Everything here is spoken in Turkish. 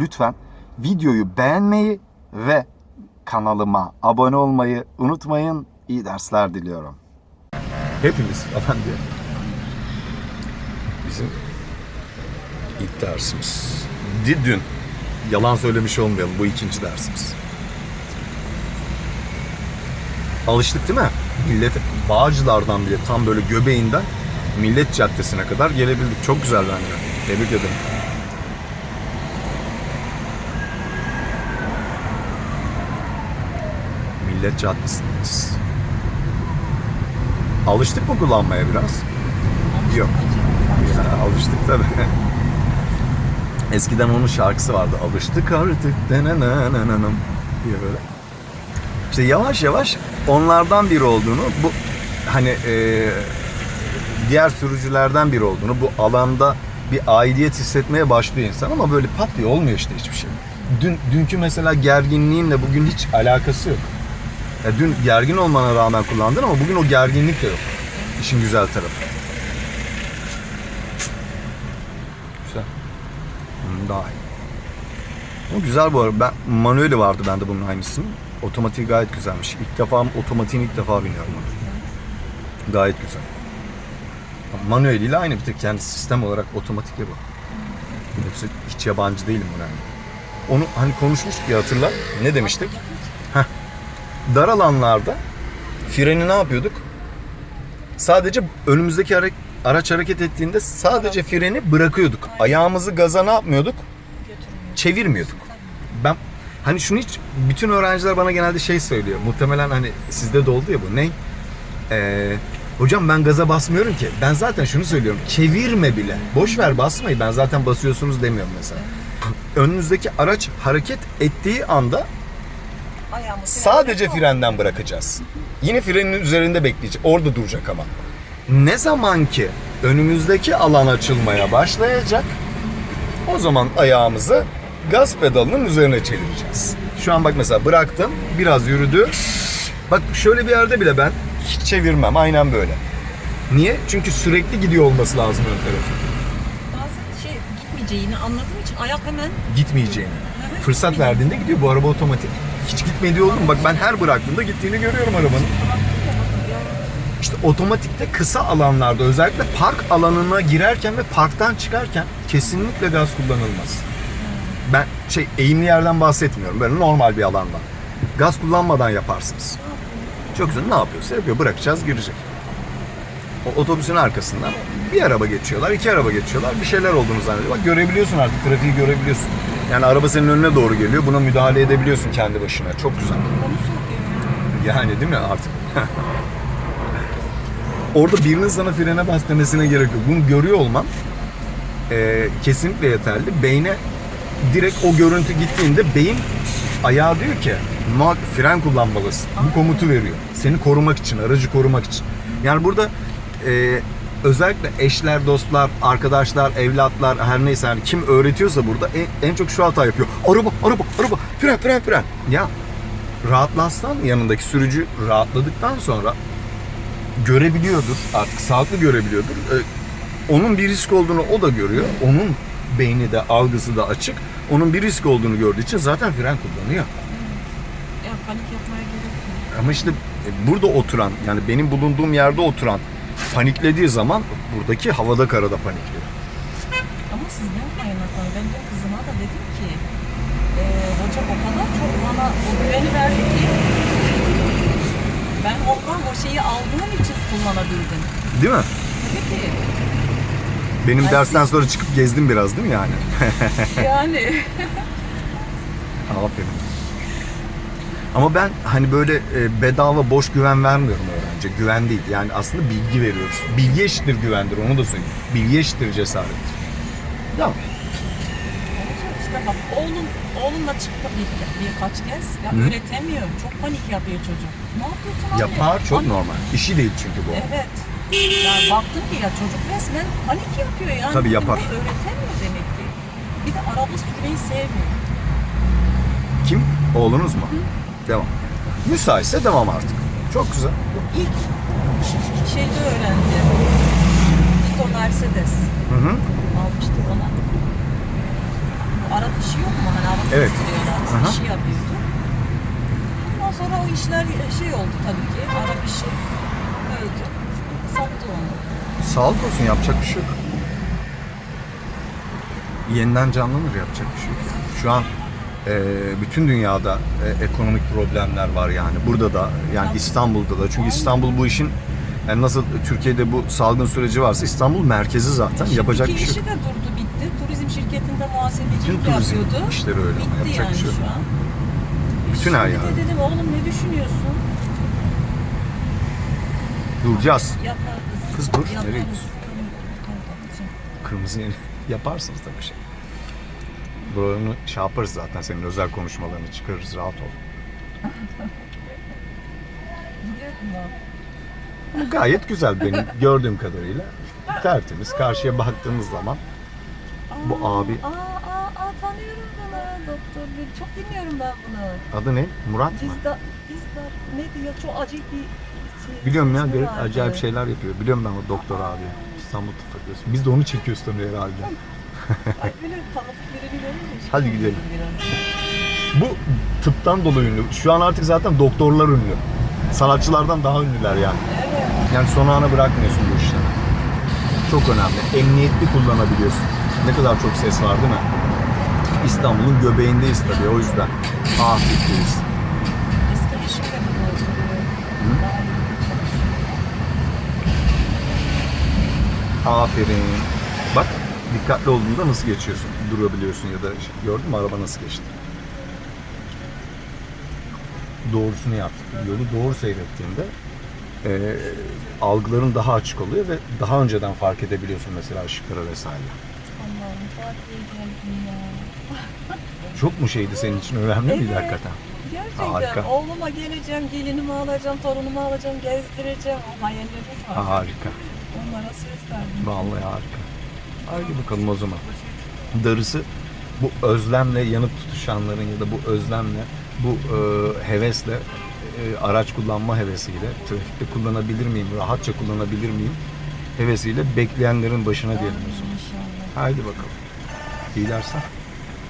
lütfen videoyu beğenmeyi ve kanalıma abone olmayı unutmayın. İyi dersler diliyorum. Hepimiz falan diye. Bizim ilk dersimiz. Dün. Yalan söylemiş olmayalım. Bu ikinci dersimiz. Alıştık değil mi? Millet Bağcılar'dan bile tam böyle göbeğinden Millet Caddesi'ne kadar gelebildik. Çok güzel bence. Tebrik ederim. Millet Caddesi'ndeyiz. Alıştık mı kullanmaya biraz? Yok. Ya, alıştık tabii. Eskiden onun şarkısı vardı. Alıştık artık diye böyle. İşte yavaş yavaş onlardan biri olduğunu, bu hani e, diğer sürücülerden biri olduğunu, bu alanda bir aidiyet hissetmeye başlıyor insan ama böyle pat diye olmuyor işte hiçbir şey. Dün, dünkü mesela gerginliğinle bugün hiç alakası yok. Ya dün gergin olmana rağmen kullandın ama bugün o gerginlik de yok. İşin güzel tarafı. Güzel. Hmm, daha iyi. Bu güzel bu arada. Ben, manueli vardı bende bunun aynısının. Otomatiği gayet güzelmiş. İlk defa otomatiğini ilk defa biniyorum onu. Gayet güzel. Manueliyle aynı bir tek yani sistem olarak otomatik ya bu. Yoksa hiç yabancı değilim buna. Onu hani konuşmuştuk ya hatırla. Ne demiştik? Dar alanlarda freni ne yapıyorduk? Sadece önümüzdeki hare- araç hareket ettiğinde sadece freni bırakıyorduk. Ayağımızı gaza ne yapmıyorduk? Çevirmiyorduk. Ben hani şunu hiç bütün öğrenciler bana genelde şey söylüyor. Muhtemelen hani sizde de oldu ya bu. Ne? Ee, hocam ben gaza basmıyorum ki. Ben zaten şunu söylüyorum. Çevirme bile. Boş ver basmayı. Ben zaten basıyorsunuz demiyorum mesela. Önünüzdeki araç hareket ettiği anda Sadece frenden bırakacağız. Yine frenin üzerinde bekleyecek. Orada duracak ama. Ne zaman ki önümüzdeki alan açılmaya başlayacak o zaman ayağımızı gaz pedalının üzerine çevireceğiz. Şu an bak mesela bıraktım. Biraz yürüdü. Bak şöyle bir yerde bile ben hiç çevirmem. Aynen böyle. Niye? Çünkü sürekli gidiyor olması lazım ön tarafı. Bazen şey gitmeyeceğini anladığım için ayak hemen Gitmeyeceğini. Fırsat verdiğinde gidiyor. Bu araba otomatik. Hiç gitmediği olur mu? Bak ben her bıraktığımda gittiğini görüyorum arabanın. İşte otomatikte kısa alanlarda özellikle park alanına girerken ve parktan çıkarken kesinlikle gaz kullanılmaz. Ben şey eğimli yerden bahsetmiyorum. Böyle normal bir alandan. Gaz kullanmadan yaparsınız. Çok güzel. Ne yapıyorsa yapıyor. Bırakacağız girecek. O otobüsün arkasından bir araba geçiyorlar, iki araba geçiyorlar. Bir şeyler olduğunu zannediyor. Bak görebiliyorsun artık. Trafiği görebiliyorsun. Yani araba senin önüne doğru geliyor. Buna müdahale edebiliyorsun kendi başına. Çok güzel. Yani değil mi artık? Orada birinin sana frene bas demesine gerek yok. Bunu görüyor olman e, kesinlikle yeterli. Beyne direkt o görüntü gittiğinde beyin ayağa diyor ki muhakkak fren kullanmalısın. Bu komutu veriyor. Seni korumak için, aracı korumak için. Yani burada e, özellikle eşler, dostlar, arkadaşlar, evlatlar her neyse yani kim öğretiyorsa burada en, en çok şu hata yapıyor. Araba, araba, araba, fren, fren, fren. Ya rahatlasan yanındaki sürücü rahatladıktan sonra görebiliyordur. Artık sağlıklı görebiliyordur. Ee, onun bir risk olduğunu o da görüyor. Onun beyni de algısı da açık. Onun bir risk olduğunu gördüğü için zaten fren kullanıyor. Ya panik yapmaya gerek yok. Ama işte e, burada oturan yani benim bulunduğum yerde oturan paniklediği zaman buradaki havada karada panikliyor. Ama siz ne yapmayın efendim? Ben de kızıma da dedim ki e, hocam o kadar çok bana o güveni verdi ki ben ondan o şeyi aldığım için kullanabildim. Değil mi? Tabii ki. Benim Ay, dersten sonra çıkıp gezdim biraz değil mi yani? Yani. Aferin. Ama ben hani böyle e, bedava boş güven vermiyorum öğrenciye. Güven değil. Yani aslında bilgi veriyoruz. Bilgi eşittir güvendir onu da söyleyeyim. Bilgi eşittir cesarettir. Tamam. oğlum, oğlumla çıktı bir, birkaç kez. Ya Hı. öğretemiyor. Çok panik yapıyor çocuk. Ne yapıyorsun anne? Yapar çok Anne- normal. İşi değil çünkü bu. Evet. Yani baktım ki ya çocuk resmen panik yapıyor yani. Tabii yapar. Bunu öğretemiyor demek ki. Bir de araba sürmeyi sevmiyor. Kim? Oğlunuz mu? Devam. Müsaitse devam artık. Çok güzel. Bu ilk şeyde öğrendi. Tito Mercedes Hı hı. almıştı bana. Arap işi yok mu? Hani Arap Evet. kestiriyorlar. Aha. işi yapıyordu. Ondan sonra o işler şey oldu tabii ki. Arap işi öldü. Sattı onu. Sağlık olsun yapacak bir şey yok. Yeniden canlanır yapacak bir şey yok. Şu an e, bütün dünyada e, ekonomik problemler var yani. Burada da yani İstanbul'da da. Çünkü İstanbul bu işin yani nasıl Türkiye'de bu salgın süreci varsa İstanbul merkezi zaten. Yapacak bir şey yok. işi de durdu bitti. Turizm şirketinde muhasebecilik Bütün turizm yapıyordu. işleri öyle ama Bitti yapacak yani bir şey yok. şu an. Bütün her Şimdi de dedim oğlum ne düşünüyorsun? Duracağız. Yaparız. Kız dur, nereye Yaparız. gidiyorsun? Kırmızı yeni yaparsınız tabii şey. Buralarını şey yaparız zaten senin özel konuşmalarını çıkarırız rahat ol. Bu gayet güzel benim gördüğüm kadarıyla. Tertemiz. Karşıya baktığımız zaman Bu abi- Aa, aa, aa, tanıyorum bunu doktor bey. Çok dinliyorum ben bunu. adı ne? Murat mı? Dizdar, Dizdar ne diyor? Çok acayip bir şey. Biliyorum ya ismi garip vardı. acayip şeyler yapıyor. Biliyorum ben o doktor abi. İstanbul Tıp Fakültesi. Biz de onu çekiyoruz tabii herhalde. Şey Hadi gidelim. Bu tıptan dolayı ünlü. Şu an artık zaten doktorlar ünlü. Sanatçılardan daha ünlüler yani. Yani son ana bırakmıyorsun bu işleri. Çok önemli. Emniyetli kullanabiliyorsun. Ne kadar çok ses var değil mi? İstanbul'un göbeğindeyiz tabii o yüzden. Afiyetteyiz. Çalışıyor. Aferin. Bak dikkatli olduğunda nasıl geçiyorsun? Durabiliyorsun ya da gördün mü araba nasıl geçti? Doğrusunu yaptık. Yolu doğru seyrettiğinde eee, algıların daha açık oluyor ve daha önceden fark edebiliyorsun mesela ışıklara vesaire. Allah'ım Fatih'e geldim ya. Çok mu şeydi senin için önemli miydi Evet. hakikaten? Gerçekten Harika. oğluma geleceğim, gelinimi alacağım, torunumu alacağım, gezdireceğim. O hayallerim var. Harika. Onlara söz verdim. Vallahi harika. Haydi bakalım o zaman. Darısı bu özlemle yanıp tutuşanların ya da bu özlemle, bu e, hevesle, e, araç kullanma hevesiyle, trafikte kullanabilir miyim, rahatça kullanabilir miyim hevesiyle bekleyenlerin başına diyelim o zaman. Haydi bakalım. İyi dersler.